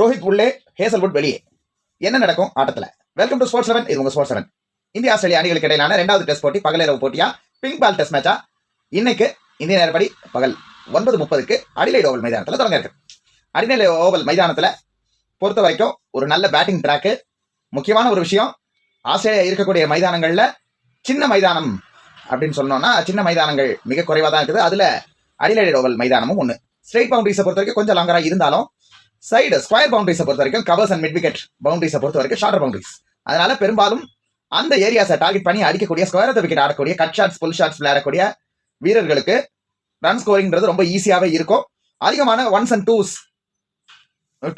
ரோஹித் உள்ளே ஹேசல்வுட் வெளியே. என்ன நடக்கும்? ஆட்டத்தில். வெல்கம் டு ஸ்போர்ட்ஸ் செவன் இது உங்க ஸ்போர்ட்ஸ் செவன் இந்திய ஆஸ்திரேலிய அணிகளுக்கு இடையிலான ரெண்டாவது டெஸ்ட் போட்டி பகலிரவு போட்டியா? பிங்க் பால் டெஸ்ட் மேட்சா இன்னைக்கு இந்திய நேரப்படி பகல் ஒன்பது முப்பதுக்கு அடிலைடு ஓவல் மைதானத்தில் தொடங்க இருக்கு. அடிநிலை ஓவல் மைதானத்தில் பொறுத்த வரைக்கும் ஒரு நல்ல பேட்டிங் ட்ராக்கு முக்கியமான ஒரு விஷயம் ஆஸ்திரேலியா இருக்கக்கூடிய மைதானங்களில் சின்ன மைதானம் அப்படின்னு சொன்னோம்னா சின்ன மைதானங்கள் மிக குறைவாக தான் இருக்குது. அதில் அடிலைடு ஓவல் மைதானமும் ஒன்று ஸ்ட்ரெயிட் பவுண்டரிஸை பொறுத்த வரைக்கும் கொஞ்சம் லாங்கராக இருந்தாலும் சைடு ஸ்கொயர் பவுண்டரிஸை பொறுத்த வரைக்கும் கவர்ஸ் அண்ட் மிட் விக்கெட் பவுண்டரிஸை பொறுத்த வரைக்கும் ஷார்டர் பவுண்டரிஸ் அதனால பெரும்பாலும் அந்த ஏரியாஸை டார்கெட் பண்ணி அடிக்கக்கூடிய ஸ்கொயர் விக்கெட் ஆடக்கூடிய கட் ஷாட்ஸ் புல் ஷாட்ஸ் விளையாடக்கூடிய வீரர்களுக்கு ரன் ஸ்கோரிங்கிறது ரொம்ப ஈஸியாகவே இருக்கும். அதிகமான ஒன்ஸ் அண்ட் டூஸ்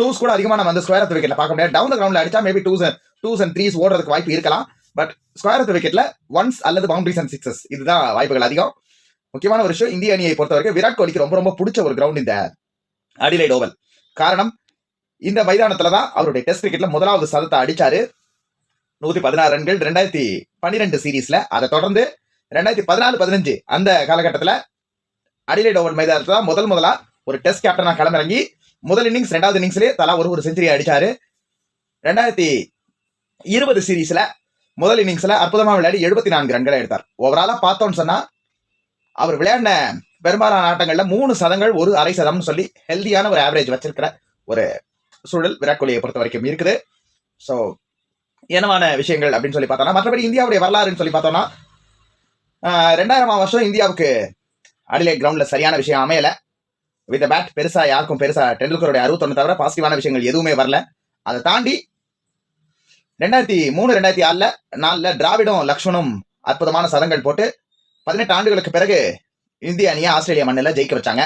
டூஸ் கூட அதிகமாக நம்ம வந்து ஸ்கொயர் விக்கெட்ல பார்க்க முடியாது. டவுன் கிரவுண்ட்ல அடிச்சா maybe twos twos and threes ஓடுறதுக்கு வாய்ப்பு இருக்கலாம். பட் ஸ்கொயர் விக்கெட்ல ஒன்ஸ் அல்லது பவுண்டரிஸ் அண்ட் சிக்ஸஸ் இதுதான் வாய்ப்புகள் அதிகம். முக்கியமான ஒரு விஷயம் இந்திய அணியை பொறுத்த வரைக்கும் விராட் கோலிக்கு ரொம்ப ரொம்ப பிடிச்ச ஒரு கிரவுண்ட் இந்த அடிலைட் ஓவல் காரணம் இந்த மைதானத்துல தான் அவருடைய டெஸ்ட் கிரிக்கெட்ல முதலாவது சதத்தை அடிச்சாரு. நூத்தி பதினாறு ரன்கள் ரெண்டாயிரத்தி பன்னிரெண்டு சீரீஸ்ல அதை தொடர்ந்து ரெண்டாயிரத்தி பதினாலு பதினஞ்சு அந்த காலகட்டத்தில் அடிலைட் ஓவர் மைதானத்தில் தான் முதல் முதலா ஒரு டெஸ்ட் கேப்டனாக களமிறங்கி முதல் இன்னிங்ஸ் ரெண்டாவது இன்னிங்ஸ்லேயே தலா ஒரு ஒரு செஞ்சுரி அடிச்சாரு. ரெண்டாயிரத்தி இருபது சீரீஸில் முதல் இன்னிங்ஸில் அற்புதமாக விளையாடி எழுபத்தி நான்கு ரன்களை எடுத்தார். ஓவராலாக பார்த்தோம்னு சொன்னால் அவர் விளையாடின பெரும்பாலான ஆட்டங்களில் மூணு சதங்கள் ஒரு அரை சதம்னு சொல்லி ஹெல்தியான ஒரு ஆவரேஜ் வச்சிருக்கிற ஒரு சூழல் விராட் கோலியை பொறுத்த வரைக்கும் இருக்குது. ஸோ என்னவான விஷயங்கள் அப்படின்னு சொல்லி பார்த்தோம்னா மற்றபடி இந்தியாவுடைய வரலாறுன்னு சொல்லி பார்த்தோம்னா ரெண்டாயிரமா ரெண்டாயிரமாம் வருஷம் இந்தியாவுக்கு அடிலே கிரவுண்ட்ல சரியான விஷயம் அமையல. வித் பேட் பெருசாக யாருக்கும் பெருசாக டெண்டுல்கருடைய அறுபத்தொன்று தவிர பாசிட்டிவான விஷயங்கள் எதுவுமே வரல. அதை தாண்டி ரெண்டாயிரத்தி மூணு ரெண்டாயிரத்தி ஆறில் நாலில் திராவிடம் லக்ஷ்மணும் அற்புதமான சதங்கள் போட்டு பதினெட்டு ஆண்டுகளுக்கு பிறகு இந்திய அணியை ஆஸ்திரேலியா மண்ணில் ஜெயிக்க வச்சாங்க.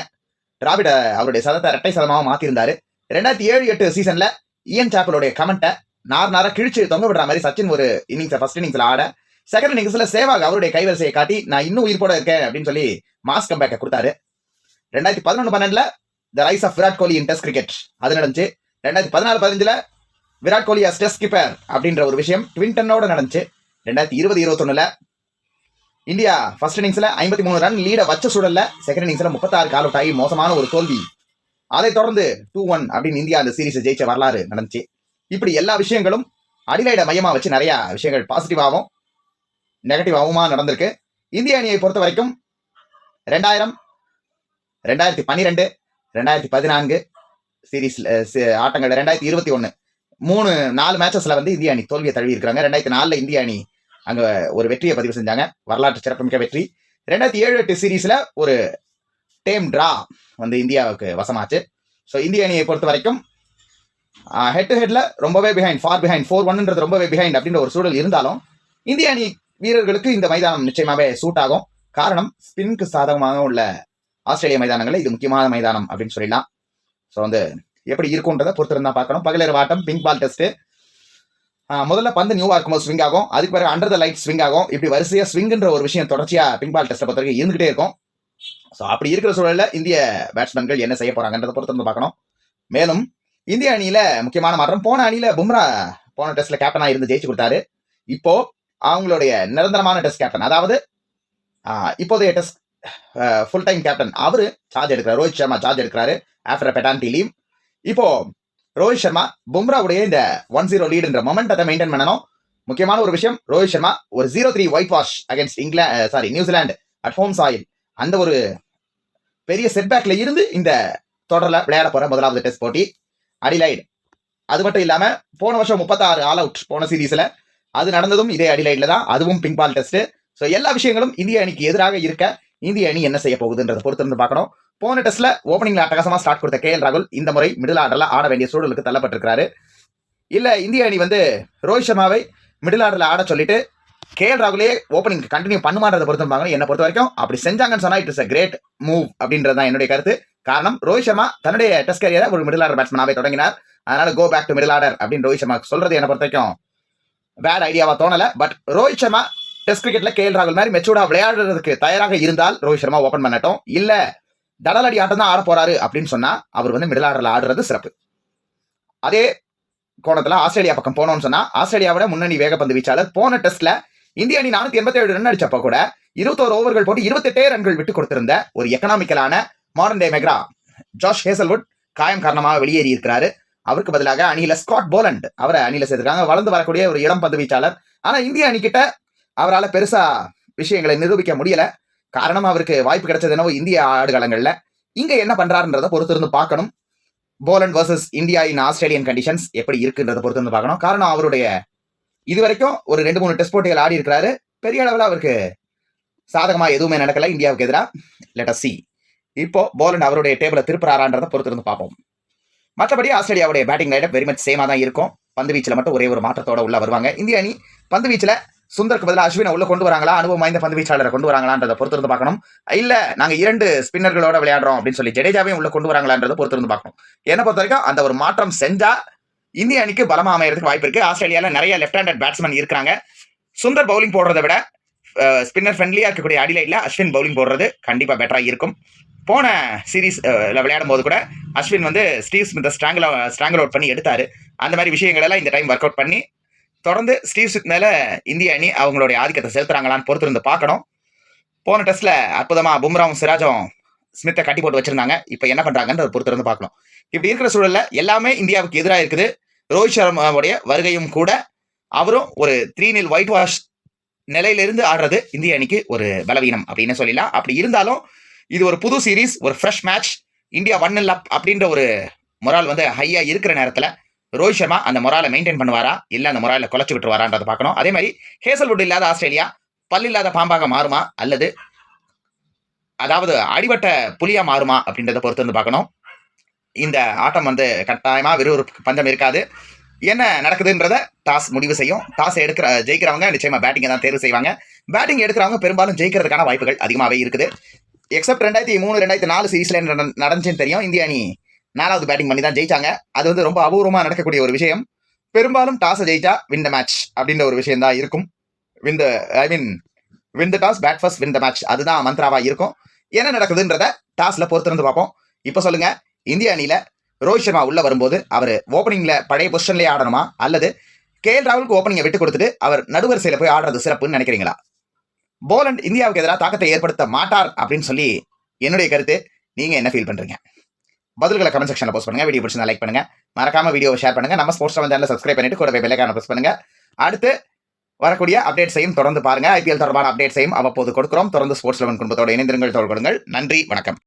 திராவிட அவருடைய சதத்தை இரட்டை சதமாக மாற்றிருந்தாரு ரெண்டாயிரத்தி ஏழு எட்டு சீசன்ல இஎன் சாப்பலுடைய கமெண்ட்டை நார் நாரா கிழிச்சு தொங்க விடுற மாதிரி சச்சின் ஒரு இன்னிங்ஸ் ஃபர்ஸ்ட் இன்னிங்ஸ்ல ஆட செகண்ட் இன்னிங்ஸ்ல சேவாக் அவருடைய கைவரிசையை காட்டி நான் இன்னும் உயிர் போட இருக்கேன் அப்படின்னு சொல்லி மாஸ் கம்பேக்கை கொடுத்தாரு. ரெண்டாயிரத்தி பதினொன்று பன்னெண்டுல the rise of Virat Kohli in test cricket அது நடந்துச்சு. ரெண்டாயிரத்தி பதினாலு பதினஞ்சுல Virat Kohli as test keeper அப்படின்ற ஒரு விஷயம் ட்வின்டனோட நடந்துச்சு. ரெண்டாயிரத்தி இருபது இருபத்தொன்னுல இந்தியா ஃபர்ஸ்ட் இன்னிங்ஸ்ல ஐம்பத்தி மூணு ரன் லீட வச்ச சூழல்ல செகண்ட் இன்னிங்ஸ்ல முப்பத்தாறு கால் அவுட் ஆகி மோசமான ஒரு தோல்வி அதை தொடர்ந்து டூ ஒன் அப்படின்னு இந்தியா அந்த சீரீஸை ஜெயிச்ச வரலாறு நடந்துச்சு. இப்படி எல்லா விஷயங்களும் அடிலைட மையமாக வச்சு நிறைய விஷயங்கள் பாசிட்டிவாகவும் நெகட்டிவாகவுமா நடந்திருக்கு. இந்திய அணியை பொறுத்த வரைக்கும் ரெண்டாயிரம் ரெண்டாயிரத்தி பன்னிரெண்டு ரெண்டாயிரத்தி பதினான்கு சீரீஸ் ஆட்டங்கள் ரெண்டாயிரத்தி இருபத்தி ஒன்று மூணு நாலு மேட்சஸில் வந்து இந்திய அணி தோல்வியை தழுவி இருக்கிறாங்க. ரெண்டாயிரத்தி நாலில் இந்திய அணி அங்கே ஒரு வெற்றியை பதிவு செஞ்சாங்க. வரலாற்று சிறப்புமிக்க வெற்றி. ரெண்டாயிரத்தி ஏழு எட்டு சீரீஸில் ஒரு டேம் ட்ரா வந்து இந்தியாவுக்கு வசமாச்சு. ஸோ இந்திய அணியை பொறுத்த வரைக்கும் ஹெட் டு ஹெட்ல ரொம்பவே பிஹைண்ட் ஃபார் பிஹைண்ட் ஃபோர் ஒன்ன்றது ரொம்பவே பிஹைண்ட் அப்படின்ற ஒரு சூழல் இருந்தாலும் இந்திய அணி வீரர்களுக்கு இந்த மைதானம் நிச்சயமாவே சூட் ஆகும். காரணம் ஸ்பின்க்கு சாதகமாக உள்ள ஆஸ்திரேலிய மைதானங்களில் இது முக்கியமான மைதானம் அப்படின்னு சொல்லலாம் ஸோ வந்து எப்படி இருக்கும்ன்றதை பொறுத்திருந்தா பார்க்கணும். பகலர் ஆட்டம் பிங்க் பால் டெஸ்ட் முதல்ல பந்து நியூவாக இருக்கும்போது ஸ்விங் ஆகும். அதுக்கு பிறகு அண்டர் த லைட் ஸ்விங் ஆகும். இப்படி வரிசையாக ஸ்விங்ன்ற ஒரு விஷயம் தொடர்ச்சியாக பிங்க் பால் டெஸ்ட்டை பொறுத்த வரைக்கும் இருந்துகிட்டே இருக்கும். ஸோ அப்படி இருக்கிற சூழலில் இந்திய பேட்ஸ்மேன்கள் என்ன செய்ய போறாங்கன்றதை பொறுத்து வந்து பார்க்கணும். மேலும் இந்திய அணியில முக்கியமான மாற்றம் போன அணியில பும்ரா போன டெஸ்ட்ல கேப்டனா இருந்து ஜெயிச்சு கொடுத்தாரு. இப்போ அவங்களுடைய நிரந்தரமான டெஸ்ட் கேப்டன் அதாவது இப்போதைய டெஸ்ட் ஃபுல் டைம் கேப்டன் அவர் சார்ஜ் எடுக்கிறார். ரோஹித் சர்மா சார்ஜ் எடுக்கிறாரு ஆஃப்டர் பெட்டான்டி லீவ் இப்போ ரோஹித் சர்மா பும்ராவுடைய இந்த ஒன் ஜீரோ லீடுன்ற மொமெண்டத்தை மெயின்டைன் பண்ணணும். முக்கியமான ஒரு விஷயம் ரோஹித் சர்மா ஒரு zero three white wash against England sorry New Zealand at home soil அந்த ஒரு பெரிய செட்பேக்ல இருந்து இந்த தொடரில் விளையாட போற முதலாவது டெஸ்ட் போட்டி. அடிலைட். அது மட்டும் இல்லாம போன வருஷம் முப்பத்தாறு ஆல் அவுட் போன சீரீஸ்ல அது நடந்ததும் இதே அடிலைட்ல தான். அதுவும் பிங்க் பால் டெஸ்ட் ஸோ எல்லா விஷயங்களும் இந்திய அணிக்கு எதிராக இருக்க இந்திய அணி என்ன செய்ய போகுதுன்றதை பொறுத்திருந்து பார்க்கணும். போன டெஸ்ட்ல ஓப்பனிங்ல அட்டகாசமா ஸ்டார்ட் கொடுத்த கே எல் ராகுல் இந்த முறை மிடில் ஆர்டர்ல ஆட வேண்டிய சூழலுக்கு தள்ளப்பட்டிருக்கிறாரு. இல்ல இந்திய அணி வந்து ரோஹித் சர்மாவை மிடில் ஆர்டர்ல ஆட சொல்லிட்டு கே எல் ராகுலே ஓப்பனிங் கண்டினியூ பண்ணுமான்றதை பொறுத்து பார்க்கணும். என்னை பொறுத்த வரைக்கும் அப்படி செஞ்சாங்கன்னு சொன்னா it is a great move அப்படின்றது தான் என்னுடைய கருத்து. காரணம் ரோஹித் சர்மா தன்னுடைய டெஸ்ட் கரியரை ஒரு மிடில் ஆர்டர் பேட்ஸ்மேனாவே தொடங்கினார். அதனால go back to middle order அப்படின்னு ரோஹித் சர்மா சொல்றது என்னை பொறுத்த வரைக்கும் பேட் ஐடியாவா தோணல. பட் ரோஹித் சர்மா டெஸ்ட் கிரிக்கெட்ல கே எல் ராகுல் மாதிரி மெச்சூர்டா விளையாடுறதுக்கு தயாராக இருந்தால் ரோஹித் சர்மா ஓப்பன் பண்ணட்டும். இல்ல தடலடி ஆட்டம் தான் ஆட போறாரு அப்படின்னு சொன்னா அவர் வந்து மிடில் ஆர்டர்ல ஆடுறது சிறப்பு. அதே கோணத்துல ஆஸ்திரேலியா பக்கம் போனோம்னு சொன்னா ஆஸ்திரேலியாவோட முன்னணி வேகப்பந்து வீச்சாளர் போன டெஸ்ட்ல இந்திய அணி நானூத்தி எண்பத்தி ஏழு ரன் அடிச்சப்ப கூட இருபத்தோரு ஓவர்கள் போட்டு இருபத்தெட்டே ரன்கள் விட்டு கொடுத்திருந்த ஒரு எக்கனாமிக்கலான modern day McGrath. Josh Hazlewood காயம் காரணமாக வெளியேறி இருக்கிறாரு. அவருக்கு பதிலாக அணியில ஸ்காட் போலண்ட் அவரை அணியில சேர்த்திருக்காங்க. வளர்ந்து வரக்கூடிய ஒரு இளம் பந்து வீச்சாளர் ஆனா இந்திய அணிக்கிட்ட அவரால் பெருசா விஷயங்களை நிரூபிக்க முடியல. காரணம் அவருக்கு வாய்ப்பு கிடைச்சது என்னவோ இந்திய ஆடுகளங்கள்ல. இங்க என்ன பண்றாருன்றதை பொறுத்து இருந்து பார்க்கணும். Boland versus India in Australian conditions எப்படி இருக்குன்றதை பொறுத்து இருந்து பார்க்கணும். காரணம் அவருடைய இது வரைக்கும் ஒரு ரெண்டு மூணு டெஸ்ட் போட்டிகள் ஆடி இருக்கிறாரு. பெரிய அளவில் அவருக்கு சாதகமாக எதுவுமே நடக்கல. இந்தியாவுக்கு எதிராக லெட்டர் சி இப்போ போலண்ட் அவருடைய டேபிளை திருப்புறாரான்றதை பொறுத்திருந்து பார்ப்போம். மற்றபடி ஆஸ்திரேலியாவுடைய batting lineup very much same தான் இருக்கும். பந்து வீச்சில் மட்டும் ஒரே ஒரு மாற்றத்தோட உள்ள வருவாங்க. இந்திய அணி பந்து வீச்சில் சுந்தருக்கு பதிலாக அஸ்வினை உள்ள கொண்டு வராங்களா? அனுபவம் வாய்ந்த பந்து வீச்சாளரை கொண்டு வராங்களான்றதை பொறுத்திருந்து பார்க்கணும். இல்ல நாங்க இரண்டு ஸ்பின்னர்களோட விளையாடுறோம் அப்படின்னு சொல்லி ஜடேஜாவையும் உள்ள கொண்டு வராங்களான்றதை பொறுத்திருந்து பார்க்கணும். என்ன பொறுத்த வரைக்கும் அந்த ஒரு மாற்றம் செஞ்சா இந்திய அணிக்கு பலமா அமையறதுக்கு வாய்ப்பு இருக்கு. ஆஸ்திரேலியாவில் நிறைய லெஃப்ட் ஹேண்டட் பேட்ஸ்மேன் இருக்காங்க சுந்தர் பவுலிங் போடுறதை விட ஸ்பின்னர் ஃப்ரெண்ட்லியாக இருக்கக்கூடிய அடிலைட்ல அஸ்வின் பவுலிங் போடுறது கண்டிப்பாக பெட்டராக இருக்கும். போன சீரீஸ் விளையாடும் போது கூட அஸ்வின் வந்து ஸ்டீவ் ஸ்மித்தை ஸ்ட்ராங்கில் ஸ்ட்ராங்கில் அவுட் பண்ணி எடுத்தார். அந்த மாதிரி விஷயங்கள் எல்லாம் இந்த டைம் ஒர்க் அவுட் பண்ணி தொடர்ந்து ஸ்டீவ் ஸ்மித் மேலே இந்திய அணி அவங்களுடைய ஆதிக்கத்தை செலுத்துறாங்களான்னு பொறுத்து இருந்து பார்க்கணும். போன டெஸ்ட்டில் அற்புதமாக பும்ராவும் சிராஜும் ஸ்மித்தை கட்டி போட்டு வச்சிருந்தாங்க. இப்போ என்ன பண்றாங்கன்றத பொறுத்திருந்து பார்க்கணும். இப்படி இருக்கிற சூழலில் எல்லாமே இந்தியாவுக்கு எதிராக இருக்குது. ரோஹித் சர்மாவுடைய வருகையும் கூட அவரும் ஒரு த்ரீ நில் ஒயிட் வாஷ் நிலையிலிருந்து ஆடுறது இந்திய அணிக்கு ஒரு பலவீனம் அப்படின்னு சொல்லலாம். அப்படி இருந்தாலும் இது ஒரு புது சீரீஸ் ஒரு fresh match India one nil up அப்படின்ற ஒரு மொரால் வந்து ஹையா இருக்கிற நேரத்தில் ரோஹித் சர்மா அந்த மொராலை மெயின்டைன் பண்ணுவாரா? இல்லை அந்த மொராலை குலைச்சு விட்டுருவாரான்றதை பார்க்கணும். அதே மாதிரி ஹேசல்வுட் இல்லாத ஆஸ்திரேலியா பல் இல்லாத பாம்பாக மாறுமா? அல்லது அதாவது அடிபட்ட புலியா மாறுமா அப்படின்றத பொறுத்து வந்து பார்க்கணும். இந்த ஆட்டம் வந்து கட்டாயமாக விறுவிறுப்பு பஞ்சம் இருக்காது. என்ன நடக்குதுன்றத டாஸ் முடிவு செய்யும். டாஸ் எடுக்கிற ஜெயிக்கிறவங்க நிச்சயமாக பேட்டிங்கை தான் தேர்வு செய்வாங்க. பேட்டிங் எடுக்கிறவங்க பெரும்பாலும் ஜெயிக்கிறதுக்கான வாய்ப்புகள் அதிகமாகவே இருக்குது. எக்ஸப்ட் ரெண்டாயிரத்தி மூணு ரெண்டாயிரத்தி நாலு சீரீஸில் என்ன நடந்துச்சுன்னு தெரியும். இந்திய அணி நாலாவது பேட்டிங் பண்ணி தான் ஜெயிச்சாங்க. அது வந்து ரொம்ப அபூர்வமாக நடக்கக்கூடிய ஒரு விஷயம். பெரும்பாலும் டாஸை ஜெயிச்சா வின் த மேட்ச் அப்படின்ற ஒரு விஷயம் தான் இருக்கும். Win the I mean win the toss bat first win the match அதுதான் மந்த்ராவாக இருக்கும். என்ன நடக்குதுன்றத டாஸில் பொறுத்திருந்து பார்ப்போம். இப்போ சொல்லுங்கள் இந்திய அணியில் ரோஹித் சர்மா உள்ளே வரும்போது அவர் ஓப்பனிங்கில் பழைய பொசிஷன்லேயே ஆடணுமா? அல்லது கே எல் ராகுலுக்கு ஓப்பனிங்கை விட்டு கொடுத்துட்டு அவர் நடுவரிசையில போய் ஆடுறது சிறப்புன்னு நினைக்கிறீங்களா? போலண்ட் இந்தியாவுக்கு எதிராக தாக்கத்தை ஏற்படுத்த மாட்டார் அப்படின்னு சொல்லி என்னுடைய கருத்து. நீங்கள் என்ன ஃபீல் பண்ணுறீங்க பதில்களை கமெண்ட் செக்ஷனில் போஸ்ட் பண்ணுங்கள் வீடியோ பிடிச்சிருந்தா லைக் பண்ணுங்கள் மறக்காம வீடியோவை ஷேர் பண்ணுங்கள் நம்ம ஸ்போர்ட்ஸ் செவன் சேனல் சப்ஸ்கிரைப் பண்ணிட்டு கூட பெல்லைக்கான ப்ரெஸ் பண்ணுங்கள் அடுத்து வரக்கூடிய அப்டேட்ஸையும் தொடர்ந்து பாருங்க. ஐபிஎல் தொடர்பான அப்டேட்ஸையும் அவ்வப்போது கொடுக்குறோம். தொடர்ந்து ஸ்போர்ட்ஸ் லெவன் குடும்பத்தோடு இணைந்திருங்கள். தோல் கொடுங்கள் நன்றி. வணக்கம்.